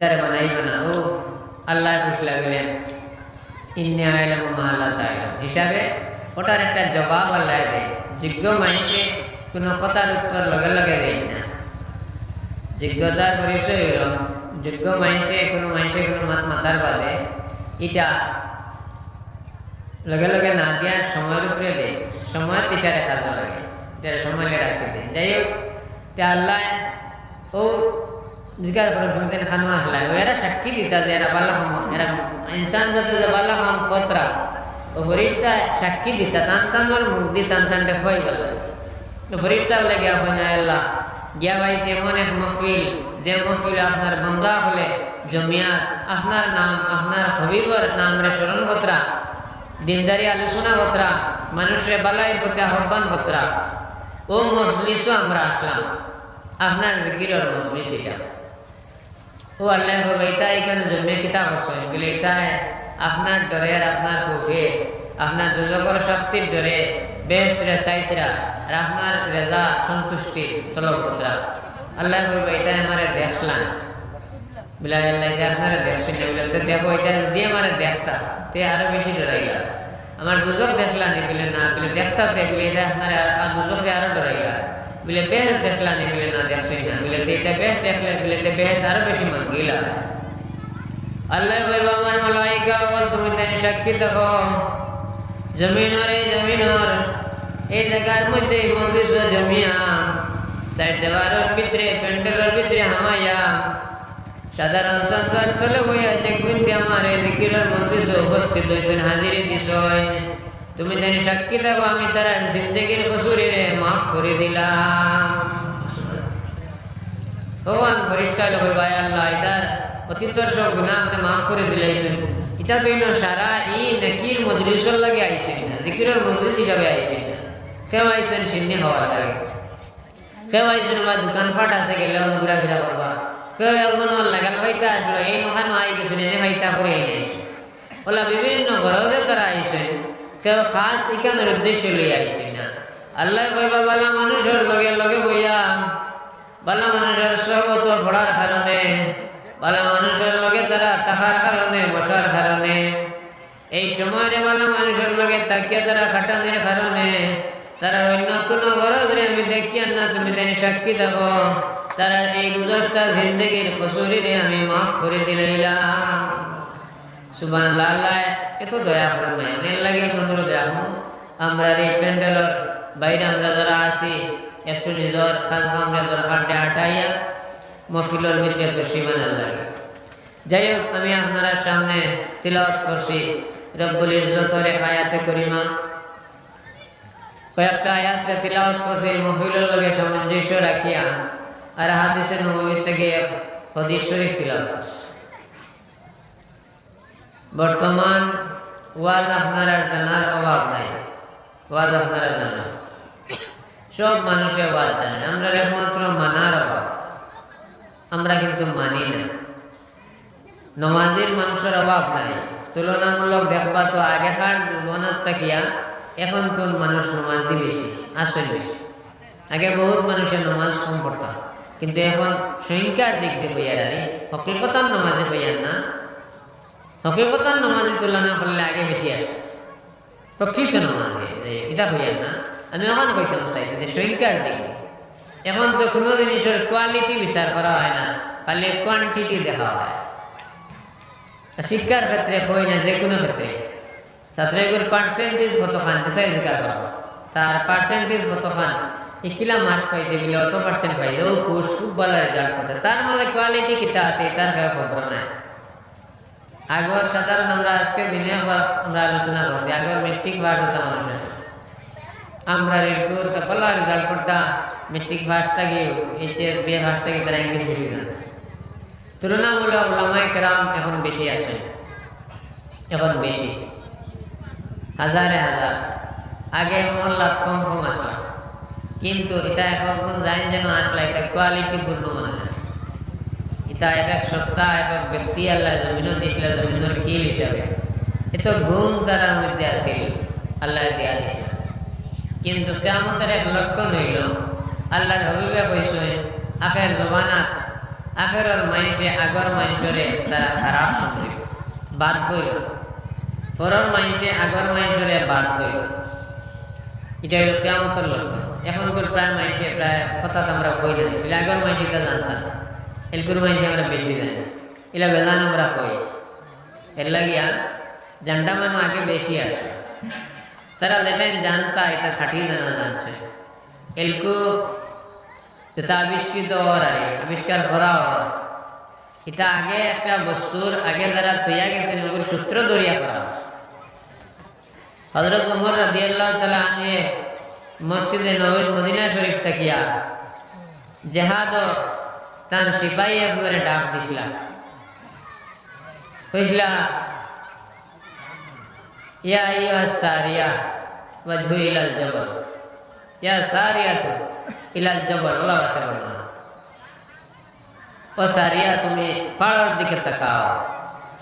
তারা বানাইবে না আল্লাহ খুশ লাগলেন ইন্নে আইলাম মা আল্লাহ তাইলাম হিসাবে ওটার একটা জবাব আল্লাহ দেয় যোগ্য মানুষকে কোনো কথার উত্তর লগে লগে দেয় না যোগ্যতার পরিচয় হইল যোগ্য মানুষে কোনো মানুষে কোনো মাত মাতার বাদে এটা লগে লগে না দেওয়ার সময়ের উপরে দেয় সময় তিটারে কাজে লাগে এটা সময় রাখতে দেয় যাই হোক তে আল্লাহ ও জিজ্ঞাসা করে তুমি তেন খানো আসলা এরা সাক্ষী দিতা যে এরা বাল্লা এরা ইনসান যাতে যে বাল্লা খাম ও ফরিস্তা সাক্ষী দিতা টান টানোর মুখ দি টান টান দেখোই বলল ফরিস্তা বলে গিয়া হয় না আল্লাহ গিয়া ভাইছে এমন এক মহফিল যে মহফিল আপনার বন্ধা হলে জমিয়াত আপনার নাম আপনার হবিবর নাম রে স্মরণ কতরা দিনদারি আলোচনা কতরা মানুষের বালাই প্রতি আহ্বান কতরা ও মজলিসও আমরা আসলাম। আপনার জিকিরর মজলিস এটা ও আল্লাহ বলব এটা এখানে জন্মে কিতাব হচ্ছে বলে এটা আপনার ডরে আর আপনার সুখে আপনার দুজকর শাস্তির ডরে বেহতরা সাইতরা, আর আপনার রেজা, সন্তুষ্টি তলব কতরা আল্লাহ বলব এটা আমার দেখলাম। বলে আল্লাহ এটা আপনারা দেখছেন না বলে তো দেখো, এটা দিয়ে আমার দেখতা, তে আরও বেশি ডরাইলা। আমার দুজক দেখলাম বলে না বলে দেখতা বলে এটা আপনার দুজকে আরও ডরাইলা। বলে বেশ দেখলা নি বলে না দেখছেন না বলে তো এটা বেশ দেখলে বলে তো বেশ আরও বেশি মাঙ্গিলা আল্লাহ বলব আমার মালাইকা বল তুমি তাই সাক্ষী দেখো জমিনর এই জমিনর এই জায়গার মধ্যে মন্দির জমিয়া সাইড দেওয়ারের ভিতরে প্যান্ডেলের ভিতরে হামাইয়া সাধারণ সরকার তলে বই আছে কিন্তু আমার এই জিকিরের মন্দির উপস্থিত হয়েছেন হাজিরে দিছয় তুমি জানি সাক্ষী থাকো, আমি তারা জিন্দগির কসুরে মাফ করে দিলাম। ভগবান পরিষ্কার হবে ভাই আল্লাহ এটার অতীতর সব মাফ করে দিলাইছেন। এটা তো সারা ই নাকির মজলিসর লাগে আইছেন না জিকিরের মজলিস হিসাবে আইছেন না। সেও আইছেন সিন্নি হওয়ার লাগে সেও আইছেন আমার দোকানপাট আছে, গেলে ঘুরা ফিরা করবা। কেউ একজন লাগাল ভাইতা আসলো, এই নখানো আই গেছে এনে ভাইতা করে আইছে ওলা বিভিন্ন ঘরতে তারা আইছেন। কেউ খাস? ইকানের উদ্দেশ্য লই আইছে না? আল্লাহ কইবা বালা মানুষের লগে লগে বইয়া, বালা মানুষের সর্বত পড়ার কারণে, বালা মানুষের লগে তারা থাকার কারণে, বসার কারণে, এই সময়ে বালা মানুষের লগে তাকিয়া তারা খাটানোর কারণে, তারা অন্য কোনো গরজরে, আমি দেখিয়া না তুমি তাই সাক্ষী থাকো তারা এই গুজরটা জিন্দগির কসুরিরে আমি মাফ করে দিলাম। সুবান আল্লাহ, এত দয়া এর লাগে আমরা এই প্যান্ডেলের বাইরে আমরা যারা আছি একটু নিজের কাজ আমরা দরকারটা আটাইয়া মফিলের ভিতরে তো সীমানা লাগে। যাই হোক, আমি আপনারা সামনে তিলাওয়াত করছি। রব্বুল ইজ্জতের এক আয়াতে করিমা। কয়েকটা আয়াতে তিলাওয়াত করছি মফিলের লগে সামঞ্জস্য রাখিয়া। আর হাদিসের নবীর থেকে হদিস শরীফ তিলাওয়াত করছি। বর্তমান ওয়াজ আপনারা জানার অভাব নাই। ওয়াজ আপনারা জানার সব মানুষের ওয়াজ জানেন আমরা একমাত্র মানার অভাব আমরা কিন্তু মানি না নমাজের মানুষের অভাব নাই তুলনামূলক দেখবা তো আগেকার মনার থাকিয়া এখন কোন মানুষ নমাজি বেশি আসল বেশি আগে বহুত মানুষের নমাজ কম পড়তাম কিন্তু এখন সংখ্যার দিক দিয়ে হইয়া রে হকিকতার নমাজে হইয়ার না হকিকতার নমাজের তুলনা করলে আগে বেশি আসে নমাজে এটা হইয়ার না আমি এখন কইতাম চাইছি যে সংখ্যার দিক এখন তো কোনো জিনিসের কোয়ালিটি বিচার করা হয় না খালি কোয়ান্টিটি দেখা হয় শিক্ষার ক্ষেত্রে হয় না যে কোনো ক্ষেত্রে ছাত্রগুলোর পার্সেন্টেজ কত খান দেশাই জিজ্ঞাসা করা তার পার্সেন্টেজ কত খান ইকিলা মার্ক পাইছে বলে অত পার্সেন্ট পাইছে ও খুশ খুব ভালো রেজাল্ট করছে তার মধ্যে কোয়ালিটি কিতা আছে তার খবর নাই আগর সাধারণ আমরা আজকে দিনে আমরা আলোচনা করছি। আগর মেট্রিক পাস হতো মানুষের। আমরা রেলপুর কপালা রেজাল্ট করতা মেট্রিক পাস থাকি এইচএস বিএ পাস থাকি তারা ইংলিশ বেশি জানতো। তুলনামূলক ওলামাই কেরাম এখন বেশি আছে। এখন বেশি। হাজারে হাজার। আগে মহল্লাত কম কম আসলো কিন্তু এটা এখন কোন জাইন যেন আসলে, এটা কোয়ালিটি পূর্ণ মানুষ। এটা এক এক সপ্তাহ এক এক ব্যক্তি আল্লাহ জমিনও দিয়েছিল জমিনের কিল হিসাবে। এত গুণ তার মধ্যে আসিল আল্লাহ দিয়া দিয়েছিল কিন্তু কেমন এক লক্ষণ হইল, আল্লাহর হবিবে কইসই আখের জবানাত আখেরর মাইসে আগর মাইসরে তারা খারাপ সমঝিব বাদ কইল পরর মাইসে আগর মাইসরে বাদ কইল এটা হলো কেমতর লক্ষণ। এখন প্রায় মাইসে প্রায় কথা আমরা কই না বলে আগর মাইসে তা জানতাম। এলকুর মাইসে আমরা বেশি জানি এলা বেজান আমরা কই এর লাগিয়া জান্ডা মানুষ আগে বেশি আছে তারা যেটাই জানতা এটা খাটি জানা জানছে এলকু যেটা আবিষ্কৃত হওয়ার আগে আবিষ্কার করা হওয়ার এটা আগে একটা বস্তুর আগে যারা তৈয়া গেছেন ওগুলো সূত্র দরিয়া করা হজরত উমর রাদিয়াল্লাহু তাআলা আনহু মসজিদে নববী মদিনা শরীফ তাকিয়া জেহাদ তার সিপাহী একবারে ডাক দিছিলা কইছিলা ইয়া আইয়ুহা সারিয়া ওয়াজহু ইলাল জাবাল ইয়া সারিয়াতু ইলাল জাবাল ওলা আছে বর্ণনা ও সারিয়া তুমি পাহাড়ের দিকে তাকাও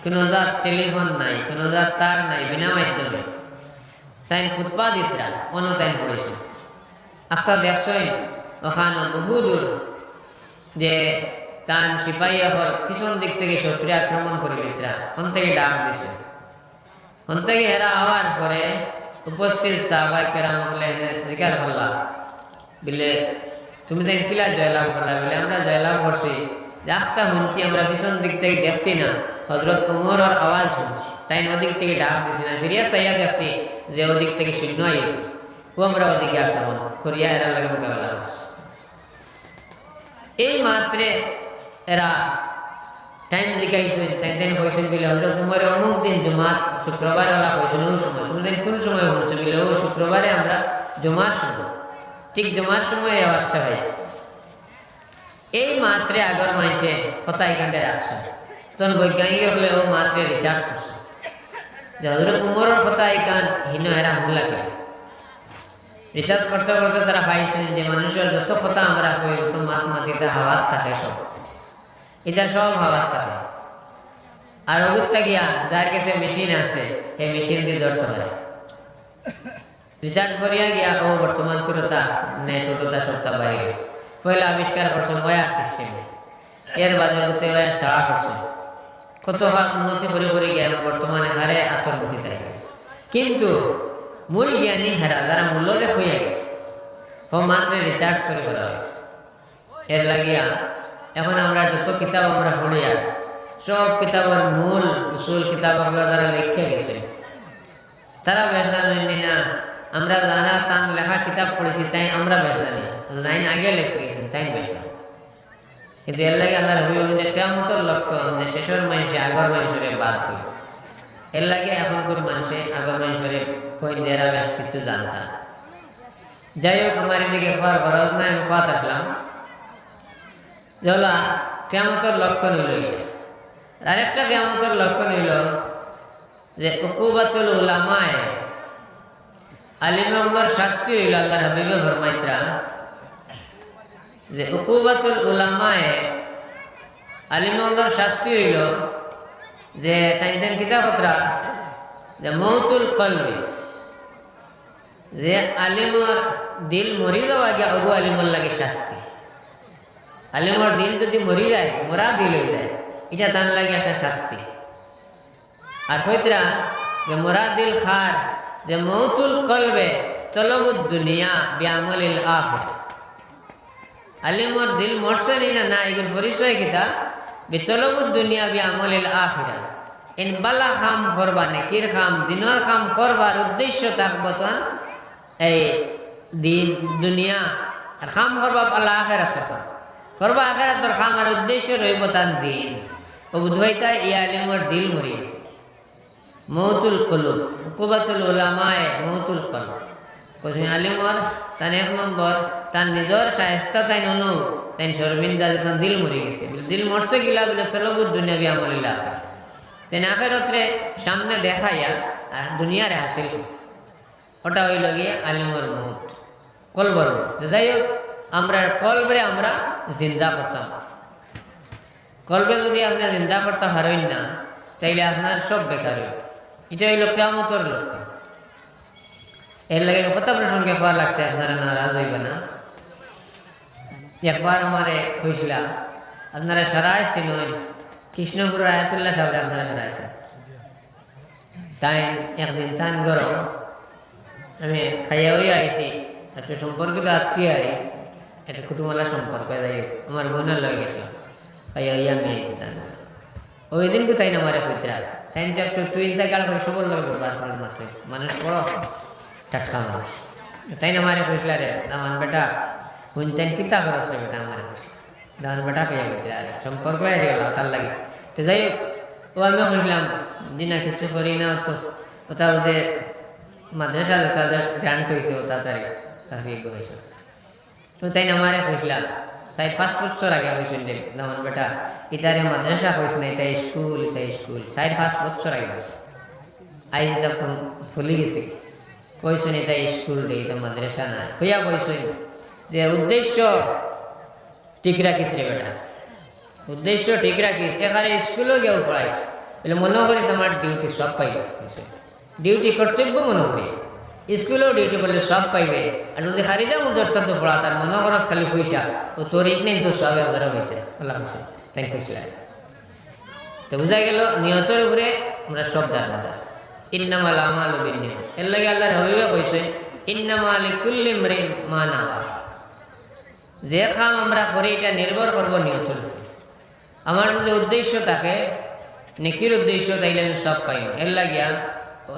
কোনো জাত টেলিফোন নাই কোনো জাত তার নাই বিনা মাধ্যমে তাই ফুটপা দিতরা অন্য তাই পড়েছে আখতা দেখছই ওখানে বহু দূর যে তান সিপাহী হল পিছন দিক থেকে শত্রু আক্রমণ করে লিতরা ওন থেকে ডাক দিছে। ওন থেকে এরা হওয়ার পরে উপস্থিত সাহবাই কেরাম বলে জিজ্ঞাস করলা বলে, তুমি তাই কিলা জয়লাভ করলা। বলে, আমরা জয়লাভ করছি। রাস্তা শুনছি, আমরা পিছন দিক থেকে দেখছি না। হজরত উমর আওয়াজ শুনছি। তাই ওদিক থেকে ডাক দিছি না। ফিরিয়া সাইয়া দেখছি যে ওদিক থেকে শূন্য আইত। ও আমরা ওদিকে আক্রমণ করিয়া এরা লাগে মোকাবেলা করছি। এই মাত্রে এরা টাইম জিজ্ঞাসা তাই তাই পয়সা বিলে হজরত উমর অমুক দিন জমাত, শুক্রবার ওলা পয়সা ওই সময়। তুমি দিন কোন সময় হচ্ছে বিলে, ও শুক্রবারে আমরা জমার সময় ঠিক জমার সময় এই আওয়াজটা হয়েছে। এই মাত্রে আগর মাইছে কথা এখানটা আসছে? তখন বৈজ্ঞানিক হলে ও মাত্রে রিচার্জ করছে। যে হজরত উমরের কথা এখান হীন এরা হামলা করে রিচার্জ করতে করতে তারা পাইছেন যে মানুষের যত কথা আমরা কই তো মাত মাতিতে হাওয়াত থাকে সব। এটা সব হাওয়াত থাকে। আর অগুত্তা গিয়া যার কাছে মেশিন আছে, সেই মেশিন দিয়ে ধরতে পারে। রিচার্জ করিয়া গিয়া, ও বর্তমান করে তা নেটওয়ার্কটা সপ্তাহ বাইরে গেছে। পয়লা আবিষ্কার করছেন ওয়ার সিস্টেম এর বাদে হতে ওয়ার ছাড়া করছেন কত ভাগ উন্নতি করে করে গিয়া বর্তমানে হারে আতঙ্কিত কিন্তু মূল জ্ঞানী হারা, যারা মূল্য দেখ হয়ে গেছে ও মাত্র রিচার্জ করে করা হয়েছে। এর লাগিয়া এখন আমরা যত কিতাব আমরা পড়ি আর সব কিতাবের মূল উসুল কিতাবগুলো যারা লিখে গেছে, তারা নেননি না। আমরা জানা তান লেখা কিতাব পড়েছি, তাই আমরা নেই। লাইন আগে লিখে গেছেন তাই বেসা কিন্তু এর লাগে আল্লাহ রবি কেমতর লক্ষ্য যে শেষের মানুষে আগর মানুষের বাদ হই এর লাগে এখনকার মানুষে আগর মানুষের কই দেরা বেশ কিছু জানতাম যাই হোক আমার এদিকে খাওয়ার খরচ নাই আমি কথা আসলাম যেগুলা কেমতর লক্ষ্য নিল এটা আরেকটা কেমতর লক্ষ্য নিল যে উকুবাতুল উলামায় আলিমাগুলোর শাস্তি হইল আল্লাহ হাবিবে ফরমাইত্রা যে উকুবাতুল উলামায় আলিমাগুলোর শাস্তি হইল যে তাই কিতাবতরা যে মৌতুল কলবি যে আলিমর দিল মরি যাওয়া গিয়া অবু আলিমর লাগে শাস্তি আলিমর দিল যদি মরি যায় মরা দিল হয়ে যায় এটা তার লাগে একটা শাস্তি আর কইতরা যে মরা দিল খার যে মৌতুল কলবে তলবুদ দুনিয়া ব্যামলিল আখিরা আলিমর দিল মরছে নি না এগুলো পরিচয় কিতা বিতলবুদ দুনিয়া ব্যামলিল আখিরা ইন বালা খাম করবা নেকির খাম দিনের খাম করবার উদ্দেশ্য থাকব তো এই দিন, দুনিয়া, আর খাম করবা আল্লাহ আখেরাতর খাম। করবা আখেরাতর খাম, আর উদ্দেশ্য রইব তার দিন। ও বুধবাইতা এই আলিমর দিল মরিয়েছে। মৌতুল কলুব, কুবাতুল ওলামায় মৌতুল কলুব। কোথায় আলিমর, তার এক নম্বর, তার নিজের সাহেস্তা তাই ননু, তাই শর্মিন্দা যে দিল মরে গেছে দিল মরছে গিলা বলে তলবুদ দুনিয়া বি আমলিল্লাহ তাই আখেরত্রে সামনে দেখাইয়া, আর দুনিয়ারে হাসিল করতে। ওটা হইল গিয়ে আলিমর মৌত, কলবর যাই হোক, আমরা কলবরে আমরা জিন্দা করতাম। কলবে যদি আপনি জিন্দা করতে পারেন না, তাইলে আপনার সব বেকার হইব। এটা হইল কেমতর লক্ষ্য। এর লাগে কত প্রসঙ্গে পাওয়া লাগছে, আপনারা নারাজ হইবে না। একবার আমারে কইছিলাম, আপনারা সারাই চিনুন কৃষ্ণপুর আয়াতুল্লাহ সাহেব আপনারা সারাই আছেন তাই একদিন তান গরম আমি খাইয়া হয়ে আইছি। একটা সম্পর্কিত আত্মীয় আরি। একটা কুটুমলা সম্পর্ক যাই আমার বোনের লয়ে গেছিল। খাইয়া হইয়া আমি আইছি তান ওই দিন কোথায় না মারে পুত্রা তাই একটু তুই গাড় করে সবল লগে ব্যবহার করার মাত্র মানুষ বড় টাটকা মানুষ। তাই না মারে কইছিল রে আমার বেটা হুনচাইন পিতা খরচ বেটা আমার দান বেটা পেয়ে গেছে আর, সম্পর্ক হয়ে গেল তার লাগে। তো যাই ও আমি কইলাম দিনা কিছু করি না তো। ওটা ওদের মাদ্রাসা তাদের গ্রান্ট হয়েছে তাড়াতাড়ি চাকরি হয়েছে তো তাই আমারে কইছিলাম সাই পাঁচ বছর আগে হয়েছিল যে আমার বেটা ইতারে মাদ্রাসা কইস না এটা স্কুল এটা স্কুল চার পাঁচ বছর আগে হয়েছে আজ তখন ভুলে গেছি। কইসুন এটা স্কুল রে এটা মাদ্রাসা না হইয়া কইসুন যে উদ্দেশ্য ঠিক রাখিস রে বেটা উদ্দেশ্য ঠিক রাখিস এখানে স্কুলও গিয়েও পড়াইস বলে মনে করিস আমার ডিউটি সব পাইবে ডিউটি কর্তব্য মনে করি। স্কুলেও ডিউটি করলে সব পাইবে। আর যদি যাও দর্শক তো পড়া, তার মনে করস খালি পয়সা। ও তোর ইট নেই তো সব একবারে হয়েছে আল্লাহ কইছে তাই কইছিল তো বোঝা গেল নিহতের উপরে আমরা সব জানা যায় ইন্নামাল আমাল বিনিয়ত এর লাগে আল্লাহর হবিবে কইছে ইন্নামাল কুল্লি মরিন মা নাওয়া। যে কাম আমরা করি, এটা নির্ভর করব নিয়তের উপরে। আমার যদি উদ্দেশ্য থাকে, নেকির উদ্দেশ্য, তাইলে আমি সব পাই এর লাগিয়া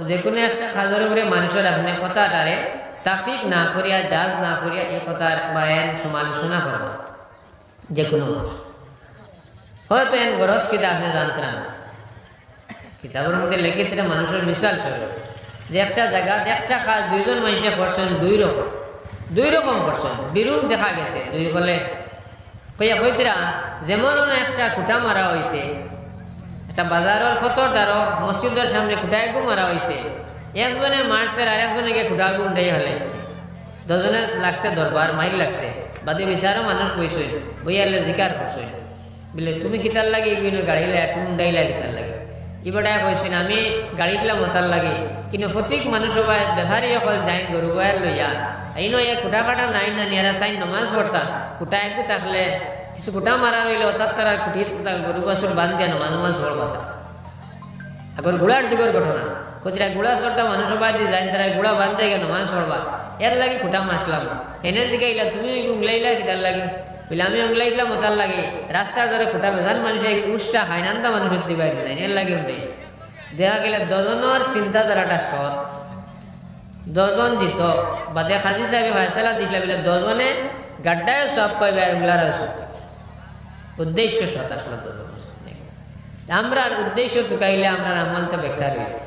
যে কোনো একটা কাজের উপরে মানুষের আপনি কথাটারে তাকিক না করিয়া, জাজ না করিয়া এই কথার বায়ান সমালোচনা করব। যে কোনো মানুষ। হয়তো এন গরজ কিতা আপনি জানতেন না। কিতাবের মধ্যে লিখিত মানুষের মিশাল চলে যে একটা জায়গা একটা কাজ দুইজন মানুষে করছেন দুই রকম। দুই রকম করছেন। বিরূপ দেখা গেছে। দুই হলে কইয়া কইতরা, যেমন একটা খুঁটা মারা হয়েছে একটা বাজারের ফতর দ্বারা মসজিদের সামনে খুঁটা একু মারা হয়েছে একজনে মারছে আর একজনে গিয়ে খুঁটা আগু উঠাই হালাইছে দুজনে লাগছে দরবার, মাইল লাগছে। বাদে বিচারও মানুষ বইসই বইয়ালে জিকার করছই বলে, তুমি কিতার লাগে? এগুলো গাড়ি লাই, তুমি উন্ডাইলা কিতার লাগে? ইবাটাই কইছেন আমি গাড়ি ছিলাম মতার লাগে। কিন্তু প্রত্যেক মানুষ সবাই বেহারি অকল যাই গরু বয়ার লইয়া এই নয় খুঁটা কাটা নাই না নিয়ারা চাই নমাজ পড়তা খুঁটা একটু থাকলে কিছু খুঁটা মারা রইলে অর্থাৎ তারা খুঁটি গরু বাসুর বান্ধ দিয়া নমাজ নমাজ পড়বা এখন ঘোড়ার যুগের ঘটনা কোথায় ঘোড়া চড়টা মানুষ দিয়ে যায় তারা ঘোড়া বান্ধে গেল নমাজ পড়বা এর লাগে খুঁটা মাসলাম এনে দিকে ইলা তুমি উংলাইলা কিতার লাগে? বলে, আমি উংলাইছিলাম ওটার লাগে। রাস্তার ধরে খুঁটা বেজান মানুষ উষ্টা হাইনান্দা মানুষ হতে পারি না এর লাগে উঠাইছে দেখা গেলে দজনের চিন্তাধারাটা সৎ। দজন দিত বা দেখা আমি ফাইসলা দিছিলে, বলে দজনে গাড্ডায় সব পাইবে আর উলার সব আসলে দজন আমরা আর উদ্দেশ্য টুকাইলে আমরা আমল তো বেকার হইবে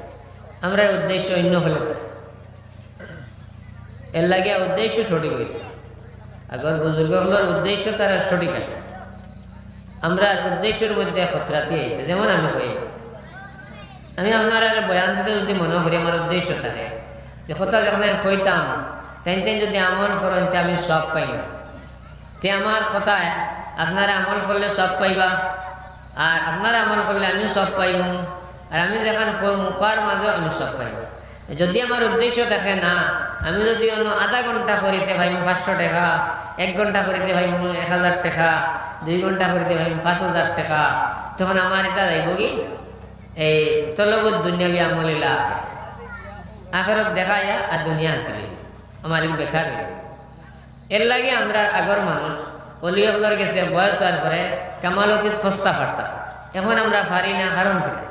আমরা উদ্দেশ্য অন্য হলে তো। এর লাগে উদ্দেশ্য সঠিক হইতে। আগর বুজুর্গগুলোর উদ্দেশ্য তারা সঠিক আছে আমরা উদ্দেশ্যের মধ্যে খতরাতে আইছে যেমন আমি কই। আমি আপনার আর বয়ান দিতে যদি মনে করি, আমার উদ্দেশ্য থাকে যে কথা যখন আমি কইতাম তাই তাই যদি আমল করেন আমি সব পাইব। তে আমার কথায় আপনারা আমল করলে সব পাইবা। আর আপনারা আমল করলে আমিও সব পাইব আর আমি যেখান মুখার মাঝেও আমি সব পাইব। যদি আমার উদ্দেশ্য থাকে না, আমি যদি অন্য আধা ঘণ্টা করিতে ভাই পাঁচশো টাকা, এক ঘণ্টা করিতে ভাই এক হাজার টাকা, দুই ঘণ্টা করিতে ভাই পাঁচ হাজার টাকা, তখন আমার এটা যাইব কি? এই তলবত দুনিয়াবি আমলিলা আখরত। দেখা যায় আর দুনিয়া আসলে আমার বেকার এর লাগে আমরা আগর মানুষ অলিয়গুলোর গেছে, বয়স হওয়ার পরে কামাল অতীত সস্তা পারতাম এখন আমরা পারি না কারণ কিনা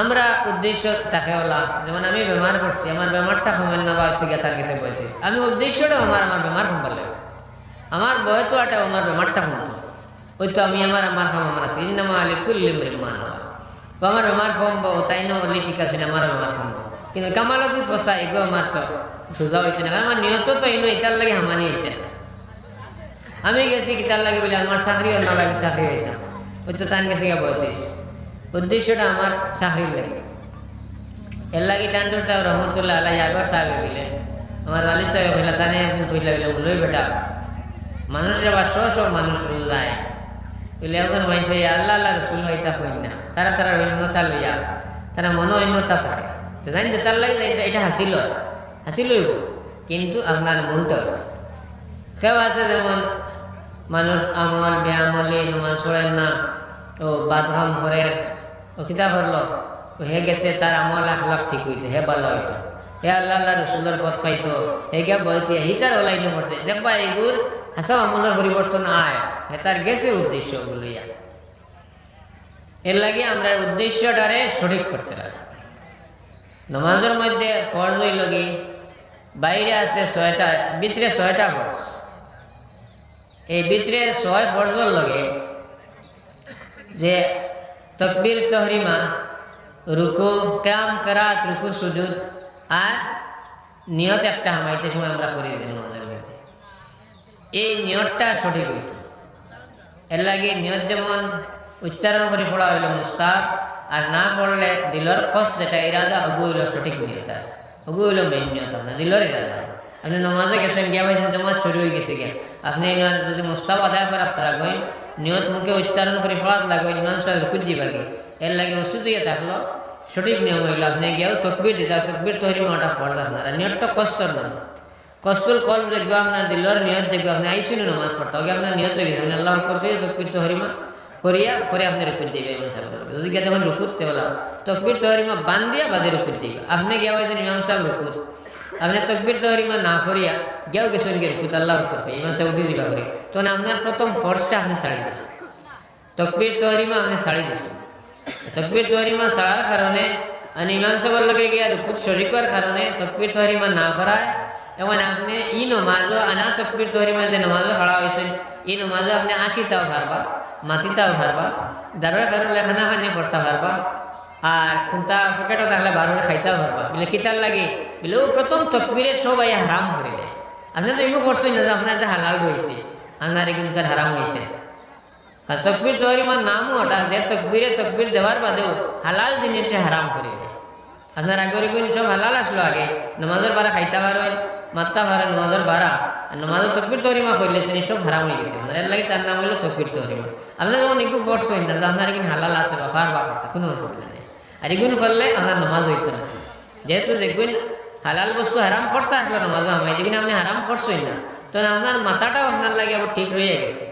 আমরা উদ্দেশ্য তাকে ওলা, যেমন আমি বেমার করছি আমার বেমারটা কমেন না বা থেকে তার কাছে বয়তিস আমি উদ্দেশ্যটা আমার আমার বেমার কমবার লাগে আমার বয়তাটা আমার বেমারটা কমতো ওই তো আমি আমার আমার খাম আমার আছে। ইন্নামা আলী কুল্লিম রিমান বা আমার বেমার কমবো তাই না অলি ঠিক আছে আমার বেমার কমবো কিন্তু কামালতি ফসা এগো আমার তো সোজা হইতে না আমার নিয়ত তো ইনো এটার লাগে হামানি হয়েছে আমি গেছি কিতার লাগে বলে আমার চাকরি অন্য লাগে চাকরি হইতাম? ওই তো তান গেছে বয়তিস উদ্দেশ্যটা আমার চাকরির লাগে। এর লাগে টান্ডুর সাহেব রহমতুল্লাহ আল্লাহ আগর সাহেব বলে আমার আলী সাহেব হইলা তানে একদিন কইলা বলে লই বেটা, মানুষের আবার শ শ মানুষ যায়। বলে এখন মাইস হইয়া আল্লাহ আল্লাহ রসুল হইতা হইন না। তারা তারা অন্যতা লইয়া, তারা মনো অন্যতা থাকে তো জানি যে তার লাগে এটা হাসিল হাসিল হইব। কিন্তু আপনার মনটা কেউ আছে যেমন মানুষ আমল বেআমলি নমাজ পড়েন না। ও বাদগাম করে ও কিতা করল হে গেছে, তার আমল এক লাখ ঠিক হইতো, হে ভালো হইতো। হে আল্লাহ আল্লাহ রসুল্লার পথ পাইতো। হে গে বলতে, হি তার ওলাইনে পড়ছে দেখবা এইগুর হাসা আমলের পরিবর্তন আয়। হে তার গেছে উদ্দেশ্য বলিয়া এর লাগে আমরা উদ্দেশ্যটারে সঠিক করতে লাগে। নমাজের মধ্যে ফর্জ হইল কি? বাইরে আছে ছয়টা, ভিতরে ছয়টা ফর্জ। এই ভিতরে ছয় ফর্জর লগে যে তকবির তহরিমা, রুকু কাম করাত, রুকু, সুজুদ আর নিয়ত একটা হামাইতে সময় আমরা করি মধ্যে। এই নিয়তটা সঠিক হইত। এর লাগে নিয়ত যেমন উচ্চারণ করে পড়া হইল মুস্তাব আর না পড়লে দিলর কস যেটা ইরাদা অগু হইল সঠিক নিয়ত অগু হইল মেইন নিয়ত আপনার দিলর ইরাদা। আপনি নমাজে গেছেন, গিয়া পাইছেন নমাজ শুরু হয়ে গেছে গিয়া। আপনি নয় যদি মুস্তাব আদায় করে আপনারা গই নিয়ত মুখে উচ্চারণ করে পড়াত লাগবে ইমাম সাহেব খুঁজি বাকি এর লাগে ওষুধ দিয়ে থাকল, সঠিক নিয়ম হইল আপনি গিয়েও তকবির দিতা তকবির তৈরি মাটা পড়ল আপনারা। নিয়তটা কষ্টর না। কষ্টুল কল দেখব আপনার দিলর নিয়ত, দেখব আপনি আইসুন নমাজ পড়তে হবে আপনার নিয়ত গেছে। আপনি আল্লাহ করবে তকবির তো হরিমা করিয়া পরে আপনি রুকুর দিবে ইমাম সাহেব যদি গিয়ে তখন রুকুরতে বলা, তকবির তো হরিমা বান দিয়া বাজে রুকুর দিবে। আপনি গিয়া ইমাম সাহেব রুকুর আপনি তকবির তো হরিমা না করিয়া গিয়েও গেছেন গিয়ে রুকুত আল্লাহ করবে ইমাম সাহেব উঠে দিবা করে তখন আপনার প্রথম ফোর্সটা আপনি ছাড়ি দিয়েছেন তকবির তো হরিমা আপনি ছাড়ি দিয়েছেন তকবির তো হরিমা ছাড়ার কারণে আর ইমাম সাহেবের লগে গিয়া রুকুত শরিকর কারণে তকবির তো হরিমা না করায় এবং আপনি ই নমাজও আনা তকবির তহরিমা যে নমাজও খাড়া হয়েছেন এই নমাজও আপনি আশিটাও পারবা মাতিটাও পারবা দারোয়া কারণ লেখানা খানি পড়তে পারবা আর কোনটা পকেটও থাকলে বারোটা খাইতেও পারবা বলে কিতার লাগে? বলে, ও প্রথম তকবিরে সবাই হারাম করে দেয় আপনি তো এগুলো করছেন না যে আপনার একটা হালাল হয়েছে আপনার কিন্তু তার হারাম হয়েছে আর তকবির তহরিমার নামও ওটা যে তকবিরে তকবির দেওয়ার বাদেও হালাল জিনিসটা হারাম করে দেয় আপনার আগরে কোন সব হালাল আসলো আগে। নমাজের বারা খাইতে পারেন মাত্তা পারেন নমাজের বারা নমাজের তকবির তহরিমা করলে সব হারাম হয়ে গেছে। আপনার লাগে তার নাম হলো তকবির তহরিমা আপনার যেমন এগুলো করছেন না যে আপনার এখানে হালাল আছে বা ফার বা কোনো অসুবিধা নেই। আর এগুলো করলে আপনার নমাজ হইতো না। যেহেতু দেখবেন হালাল বস্তু হারাম করতে আসলো নমাজ আমায় যেগুলো আপনি হারাম করছেন না, তো আপনার মাথাটাও আপনার লাগে আবার ঠিক রয়ে গেছে।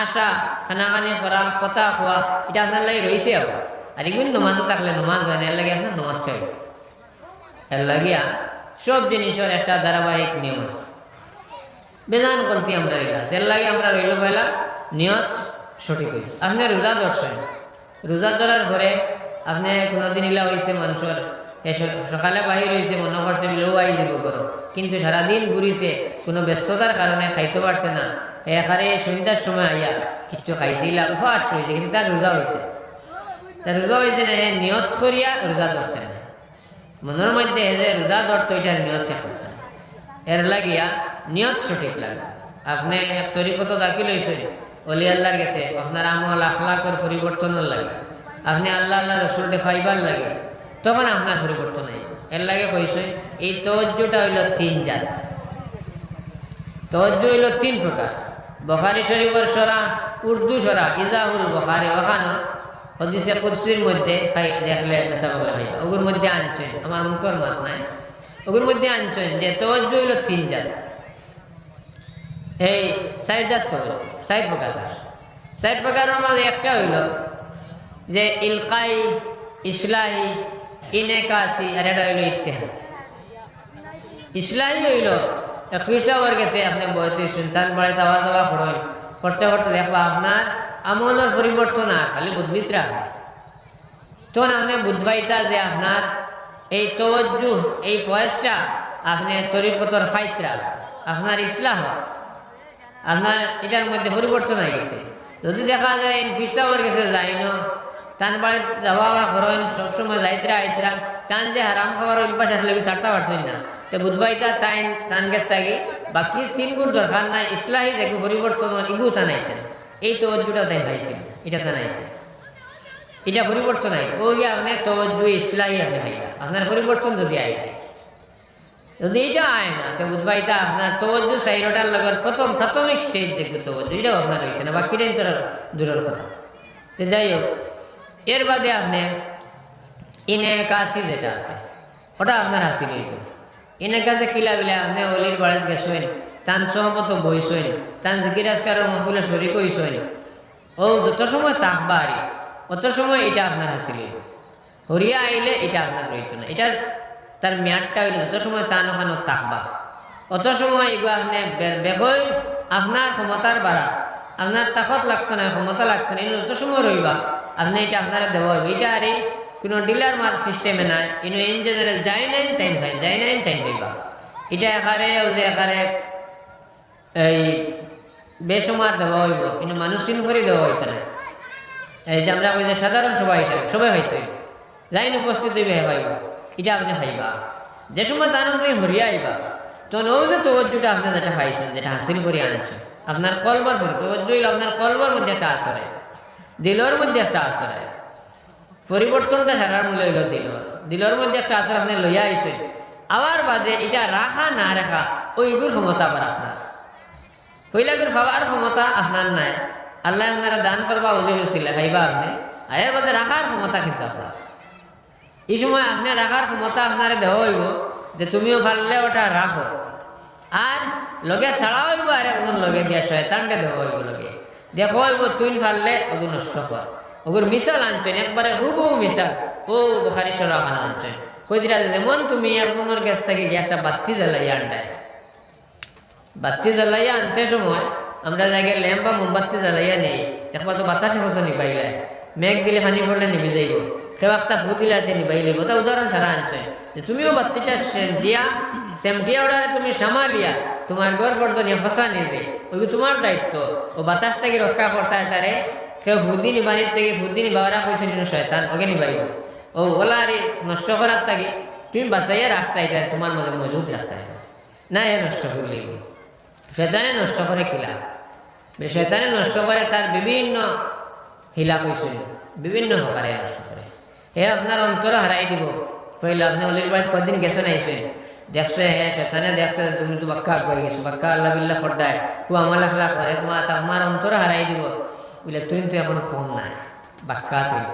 আশা খানাখানি করা কথা খোয়া, এটা আপনার লাগে রয়েছে আবার। আর এগুলো নমাজও থাকলে নমাজ হয় না, এর লাগে আপনার নমাজটা হয়েছে এর লাগিয়া সব জিনিসের একটা ধারাবাহিক নিয়ম আছে। বেজান গলতি আমরা রইলা এর লাগে আমরা রইল পয়লা নিয়ত সঠিক হয়েছে আপনি রোজা ধরছেন, রোজা ধরার পরে আপনি কোনোদিন ইলা হয়েছে মানুষের সকালে বাহির হয়েছে মনে করছে বিলেও আই দিব করো কিন্তু সারাদিন ঘুরিছে, কোনো ব্যস্ততার কারণে খাইতে পারছে না। এখানে সন্ধ্যার সময় আইয়া কিচ্ছু খাইছিল ফার্স্ট হয়েছে কিন্তু তার রোজা হয়েছে তার রোজা হয়েছে না, এ নিয়ত করিয়া রোজা ধরছে না। মনের মধ্যে যে রোজা ধরতো, এটা নিয়ত সে করছে। এর লাগিয়া নিয়ত সঠিক লাগে। আপনি এক তরিকত দাখিল হয়েছেন অলি আল্লাহর গেছে আপনার আমল আখলাকর পরিবর্তনের লাগে। আপনি আল্লাহ আল্লাহ রসুলটে ফাইবার লাগে, তখন আপনার পরিবর্তন হয় এর লাগে কইছে, এই তজ্জুটা হইল তিন জাত। তজ্জু হইল তিন প্রকার। বখারি শরীফের সরা, উর্দু সরা, ইজাহুল বখারি, ওখানো হদিসে কুদ্সির মধ্যে খাই দেখলে ওগুর মধ্যে আনছেন, আমার মুখর মত নাই। ওগুর মধ্যে আনছেন যে তজ্জু হইল তিন জাত। এই চার জাত তজ্জু চার প্রকার চার প্রকারের মাঝে একটা হইল যে ইলকাই, ইসলাহি, ইনেকাসি, আর এটা হইল ইত্তেহাদ। ইসলাহি হইল ফিরসাওয়ার গেছে আপনি বয়তে সন্তান বাড়ি যাওয়া যাওয়া করেন করতে করতে দেখবা আপনার আমলের পরিবর্তন আর খালি বুদ্ধিত রাখবে তখন আপনি বুধবাইতা যে আপনার এই তবজ্জু এই ফয়েসটা আপনি তরিকতর ফাইতরা, আপনার ইসলাম আপনার এটার মধ্যে পরিবর্তন হয়ে গেছে। যদি দেখা যায় ফিরসাওয়ার গেছে যাইন টান বাড়ি যাওয়া বা করেন সবসময় যাইতরা আইতরা টান যে হারাম খাওয়ার অভ্যাস আসলে কি ছাড়তে পারছেন না। তো বুধবাইটা টাইম টান গেছে থাকি বাকি তিন গুণ দরকার নাই ইসলাহি দেখো পরিবর্তন ইগু টানাইছে এই তবজ্জুটা তাই ভাইছে এটা টানাইছে এটা পরিবর্তন আই ওই আপনি তবজ্জু ইসলাহি আপনি ভাইয়া আপনার পরিবর্তন যদি আয় যদি এটা আয় না, তো বুধবা এটা আপনার তবজ্জু সাইরোটার লগত প্রথম প্রাথমিক স্টেজ দেখবে তবজ্জু এটাও আপনার রয়েছে না বাকিটাই তোর দূরের কথা। তো যাই হোক এর বাদে আপনি ইনে কাশি যেটা আছে, ওটা আপনার হাসি রয়েছে। ইনে কাছে কিলা বিলে আপনি অলির বাড়িতে গেছেন, তান সহমত বইসইন তান জিকিরাজকার মহফুলে শরিক হইসইন ও যত সময় তাকবা আরি অত সময় এটা আপনার হাসিল হইব হরিয়া আইলে এটা আপনার রইত না। এটা তার মেয়াদটা হইলে যত সময় তান ওখানে তাকবা অত সময় এগুলো আপনি বেগই আপনার ক্ষমতার বাড়া, আপনার তাকত লাগতো না, ক্ষমতা লাগতো না যত সময় রইবা আপনি এটা আপনারা দেওয়া এটা আরে কোনো ডিলার মার সিস্টেমে নাই ইনো জেনারেল যাই নাই তাই ভাই যাই নাই তাই দিবা এটা একারে ও যে একারে এই বেসমার দেওয়া হইব কিন্তু মানুষ চিন করে দেওয়া হইতো না এই যে আমরা যে সাধারণ সবাই হিসাবে সবাই হইতো লাইন উপস্থিত হইবে হইব এটা আপনি খাইবা যে সময় তার তুমি হরিয়া আইবা তো ও যে তবজ্জুটা আপনি যেটা পাইছেন যেটা হাসিল করে আনছেন আপনার কলবর তবজ্জু আপনার কলবর মধ্যে একটা আসরে দিলর মধ্যে একটা আসরে পরিবর্তনটা সারার মূল্য হইল দিলর দিলর মধ্যে একটা আসর আপনি লইয়া আইছেন আবার বাদে এটা রাখা না রাখা ওইগুর ক্ষমতা আবার আপনার পইলাগুর ভাবার ক্ষমতা আপনার নাই আল্লাহ আপনারা দান করবা উলি হয়েছিল খাইবা আপনি আয়ের বাদে রাখার ক্ষমতা কিন্তু আপনার এই সময় আপনি রাখার ক্ষমতা আপনার দেওয়া হইব যে তুমিও পারলে ওটা রাখো আর লগে ছাড়া হইব আর একজন লগে দিয়া শয়তানকে দেওয়া হইব লগে দেখো তুই পারলে ওগুলো নষ্ট কর। ওগুর মিশাল আনছেন, একবারে হুবু মিশাল। ও বোখারি সরাখান আনছেন। কই দিলা যেমন তুমি একজনের কাছ থেকে গ্যাসটা বাত্তি জ্বালাই আনটায় বাত্তি জ্বালাইয়া আনতে সময় আমরা জায়গায় ল্যাম্প বা মোমবাতি জ্বালাইয়া নেই। দেখবা তো বাতাসে মতো নিবাইলে। মেঘ দিলে পানি পড়লে নিবি যাইব। সে একটা ফু দিলে আছে নিবাই লিব উদাহরণ সারা আনছে। যে তুমিও বাত্তিটা দিয়া সেমটিয়া ওড়ারে তুমি সামালিয়া তোমার ঘর পর্দ নিয়ে ফসা নিয়ে দে ওইগুলো তোমার দায়িত্ব। ও বাতাস থেকে রক্ষা করতে হয় তারে সে ফুদি নিবানির থেকে ফুদি নিবাওয়ারা পয়সা নিল শয়তান, ওকে নিবাইব। ও ওলা আরে নষ্ট করার থাকে তুমি বাঁচাইয়া রাখতে এটা তোমার মধ্যে মজুদ রাখতে হয় না, এ নষ্ট করলেই শয়তানে নষ্ট করে খিলা শয়তানে নষ্ট করে তার বিভিন্ন হিলা কৈছিল বিভিন্ন প্রকারে নষ্ট করে। হে আপনার অন্তর হারাই দিব। কইলে, আপনি অলির বাড়ি কদিন গেছো নাইছেন দেখছ, হে শয়তানে দেখছ, তুমি তো বাক্কা আগুয়াই গেছো, বাক্কা আল্লাহ বিল্লাহ খড্ডায় কু আমল আখলা করে তোমার আমার অন্তর হারাই দিব। বলে তুমি তো এখন কম নাই, বাক্কা তুই।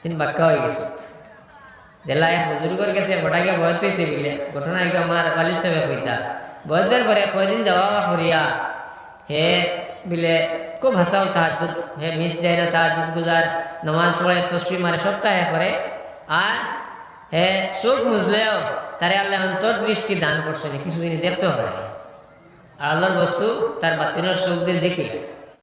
তিনি বাক্কা হয়ে গেছো। জেলা এক বুজুর্গর গেছে, বটাকে বয়স হয়েছে বলে। ঘটনা এক আমার বালিশ সেবে কইতা। বয়সের পরে কয়দিন যাওয়া করিয়া হে, বিলে খুব হাসাও তাহাজুদ হে মিস দেয় না তাহাজুদ গুজার। নমাজ পড়ে তসবি মারে, সপ্তাহে করে। আর হে চোখ মুজলেও তারে আল্লাহ অন্তর্দৃষ্টি দান করছে কিছু কিছুদিন দেখতে হবে আর আল্লাহর বস্তু তার বাতিনের চোখ দিয়ে দেখিলে।